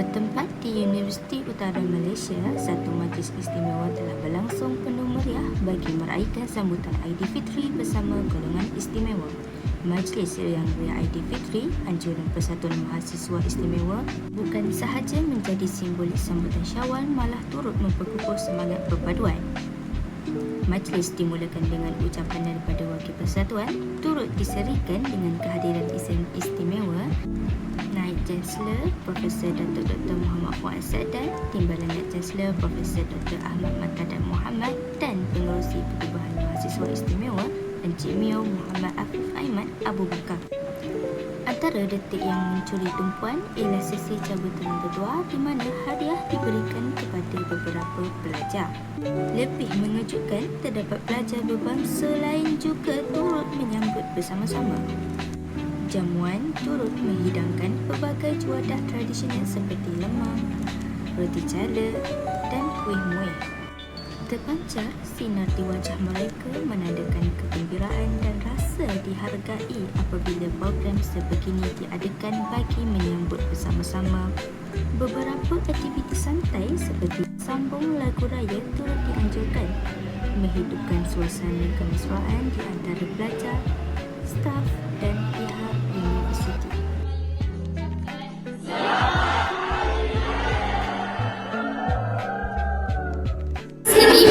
Bertempat di Universiti Utara Malaysia, satu majlis istimewa telah berlangsung penuh meriah bagi meraihkan sambutan Aidilfitri bersama golongan istimewa. Majlis yang beria Aidilfitri, anjuran Persatuan Mahasiswa Istimewa, bukan sahaja menjadi simbolik sambutan Syawal malah turut memperkukuh semangat perpaduan. Majlis dimulakan dengan ucapan daripada Wakil Persatuan, turut diserikan dengan kehadiran isen istimewa Chancellor Profesor Datuk Dr. Muhammad Fuad Sadan, Timbalan Naib Chancellor Profesor Dr. Ahmad Matadat Muhammad dan Pengerusi Perubahan Mahasiswa Istimewa Encik Mio Muhammad Afif Aiman Abu Bakar. Antara detik yang mencuri tumpuan ialah sesi cabutan kedua di mana hadiah diberikan kepada beberapa pelajar. Lebih mengejutkan, terdapat pelajar berbangsa lain juga turut menyambut bersama-sama. Jamuan turut menghidangkan pelbagai juadah tradisional seperti lemang, roti cala dan kuih muih. Terpancar sinar di wajah mereka menandakan kegembiraan dan rasa dihargai apabila program sebegini diadakan bagi menyambut bersama-sama. Beberapa aktiviti santai seperti sambung lagu raya turut dianjurkan menghidupkan suasana kemesraan di antara pelajar, staf dan pihak to be